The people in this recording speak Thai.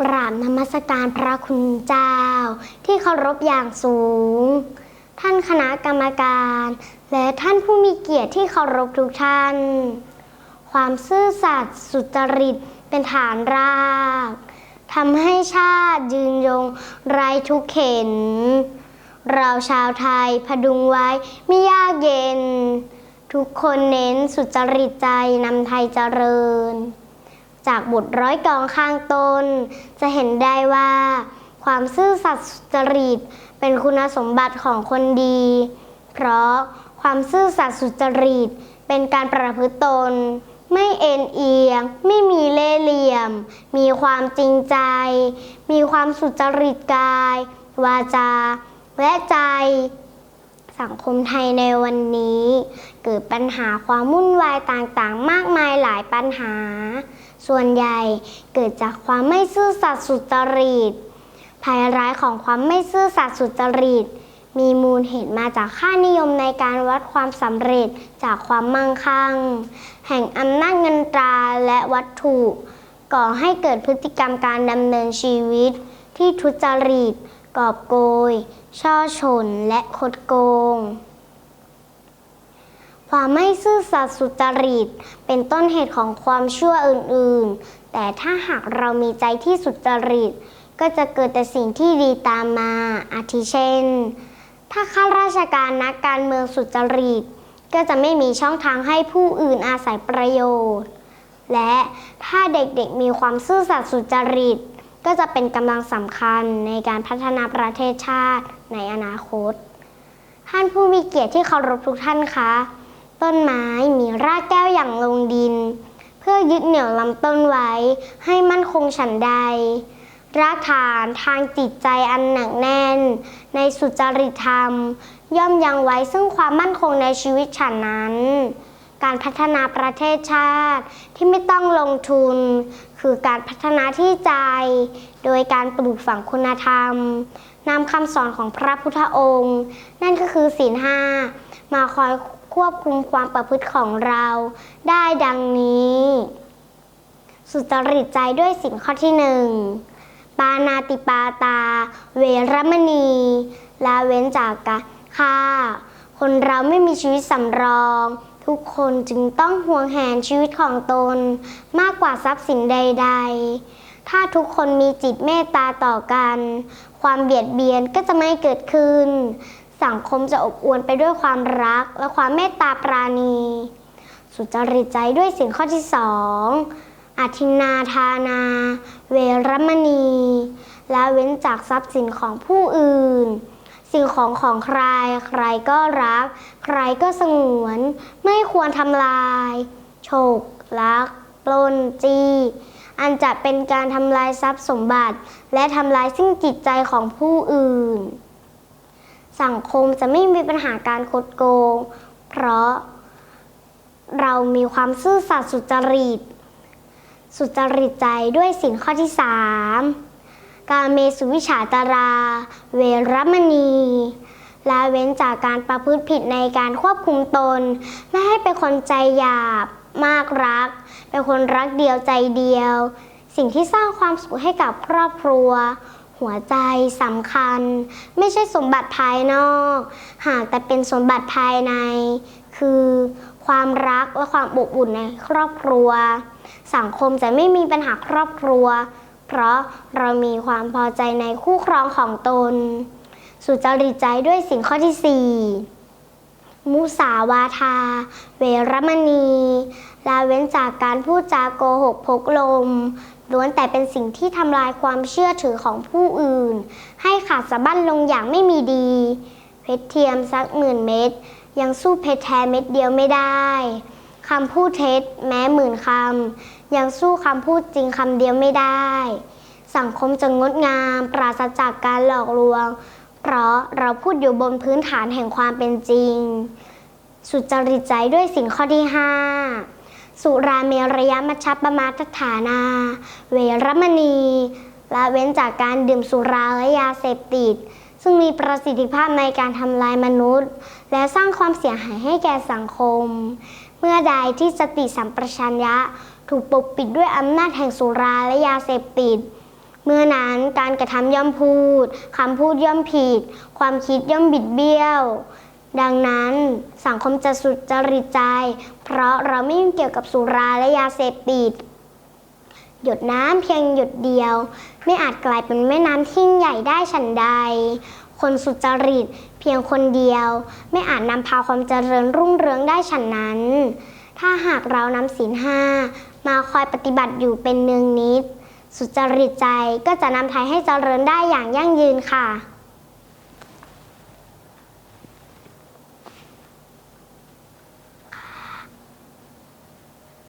กราบนมัสการพระคุณเจ้า ที่เคารพอย่างสูง ท่านคณะกรรมการ และท่านผู้มีเกียรติที่เคารพทุกท่าน ความซื่อสัตย์สุจริตเป็นฐานรากทำให้ชาติยืนยงไร้ทุกเข็น เราชาวไทยพดุงไว้ไม่ยากเย็น ทุกคนเน้นสุจริตใจนำไทยเจริญ จากบทร้อยกองข้างตน จะเห็นได้ว่า ความซื่อสัตย์สุจริตเป็นคุณสมบัติของคนดี เพราะความซื่อสัตย์สุจริตเป็นการประพฤติตน ไม่เอ็นเอียง ไม่มีเล่เหลี่ยม มีความจริงใจ มีความสุจริตกาย วาจา และใจสังคมไทยในวันนี้ เกิดปัญหาความวุ่นวายต่างๆ มากมายหลายปัญหา ส่วนใหญ่เกิดจากความไม่ซื่อสัตย์สุจริตภัยร้ายของความไม่ซื่อสัตย์สุจริต มีมูลเหตุมาจากค่านิยมในการวัดความสำเร็จจากความมั่งคั่ง แห่งอำนาจเงินตราและวัตถุ ก่อให้เกิดพฤติกรรมการดำเนินชีวิต ที่ทุจริต กอบโกย ช่อฉนและคดโกง ความไม่ซื่อสัตย์สุจริต เป็นต้นเหตุของความชั่วอื่นๆ แต่ถ้าหากเรามีใจที่สุจริต ก็จะเกิดแต่สิ่งที่ดีตามมา อาทิเช่น ถ้าข้าราชการนักการเมืองสุจริต ก็จะไม่มีช่องทางให้ผู้อื่นอาศัยประโยชน์ และถ้าเด็กๆมีความซื่อสัตย์สุจริต ก็จะเป็นกำลังสำคัญในการพัฒนาประเทศชาติในอนาคตท่านผู้มีเกียรติที่เคารพทุกท่านคะ ต้นไม้มีรากแก้วอย่างลงดิน เพื่อยึดเหนี่ยวลำต้นไว้ให้มั่นคงฉันใด รากฐานทางจิตใจอันหนักแน่น ในสุจริตธรรม ย่อมยังไว้ซึ่งความมั่นคงในชีวิตฉันนั้น การพัฒนาประเทศชาติที่ไม่ต้องลงทุน คือการพัฒนาที่ใจ โดยการปลูกฝังคุณธรรมนำคำสอนของพระพุทธองค์ นั่นก็คือศีลห้ามาคอย ควบคุมความประพฤติของเราได้ดังนี้ สุจริตใจด้วยศีลข้อที่หนึ่งปานาติปาตา เวรมณีละเว้นจากการฆ่า คนเราไม่มีชีวิตสำรอง ทุกคนจึงต้องห่วงแหนชีวิตของตน มากกว่าทรัพย์สินใด ๆ ถ้าทุกคนมีจิตเมตตาต่อกัน ความเบียดเบียนก็จะไม่เกิดขึ้น สังคมจะอบอวลไปด้วยความรักและความเมตตาปราณี สุจริตใจด้วยสิ่งข้อที่สองอธินาทานา เวรมณี และเว้นจากทรัพย์สินของผู้อื่น สิ่งของของใคร ใครก็รัก ใครก็สงวน ไม่ควรทำลายโฉกลัก ปล้นจี้อันจะเป็นการทำลายทรัพย์สมบัติ และทำลายซึ่งจิตใจของผู้อื่น สังคมจะไม่มีปัญหาการคดโกง เพราะเรามีความซื่อสัตย์สุจริต สุจริตใจด้วยสิ่งข้อที่สามการเมสุวิชาตารา เวรมณีละเว้นจากการประพฤติผิดในการควบคุมตน ไม่ให้เป็นคนใจหยาบ มากรัก เป็นคนรักเดียวใจเดียว สิ่งที่สร้างความสุขให้กับครอบครัว หัวใจสำคัญ ไม่ใช่สมบัติภายนอก หากแต่เป็นสมบัติภายใน คือความรักและความอบอุ่นในครอบครัว สังคมจะไม่มีปัญหาครอบครัว เพราะเรามีความพอใจในคู่ครองของตน สุจริตใจด้วยสิ่งข้อที่ 4 มุสาวาทา เวรมณีละเว้นจากการพูดจาโกหกพกลม ล้วนแต่เป็นสิ่งที่ทำลายความเชื่อถือของผู้อื่น ให้ขาดสะบั้นลงอย่างไม่มีดี เพชรเทียมสักหมื่นเม็ดยังสู้เพชรแท้เม็ดเดียวไม่ได้คำพูดเท็จแม้หมื่นคำยังสู้คำพูดจริงคำเดียวไม่ได้ สังคมจะงดงามปราศจากการหลอกลวง เพราะเราพูดอยู่บนพื้นฐานแห่งความเป็นจริง สุจริตใจด้วยสิ่งข้อที่5 สุราเมรยมัชฌัปปมาทฐานา เวรมณีละเว้นจากการดื่มสุราและยาเสพติด ซึ่งมีประสิทธิภาพในการทำลายมนุษย์ และสร้างความเสียหายให้แก่สังคม เมื่อใดที่สติสัมปชัญญะถูกปกปิดด้วยอำนาจแห่งสุราและยาเสพติด เมื่อนั้นการกระทำย่อมพูดคำพูดย่อมผิด ความคิดย่อมบิดเบี้ยว ดังนั้นสังคมจะสุจริตใจ เพราะเราไม่ยุ่งเกี่ยวกับสุราและยาเสพติด หยดน้ำเพียงหยดเดียว ไม่อาจกลายเป็นแม่น้ำที่ยิ่งใหญ่ได้ฉันใด คนสุจริตเพียงคนเดียว ไม่อาจนำพาความเจริญรุ่งเรืองได้ฉันนั้น ถ้าหากเรานำศีลห้ามาคอยปฏิบัติอยู่เป็นเนืองนิด สุจริตใจก็จะนำไทยให้เจริญได้อย่างยั่งยืนค่ะ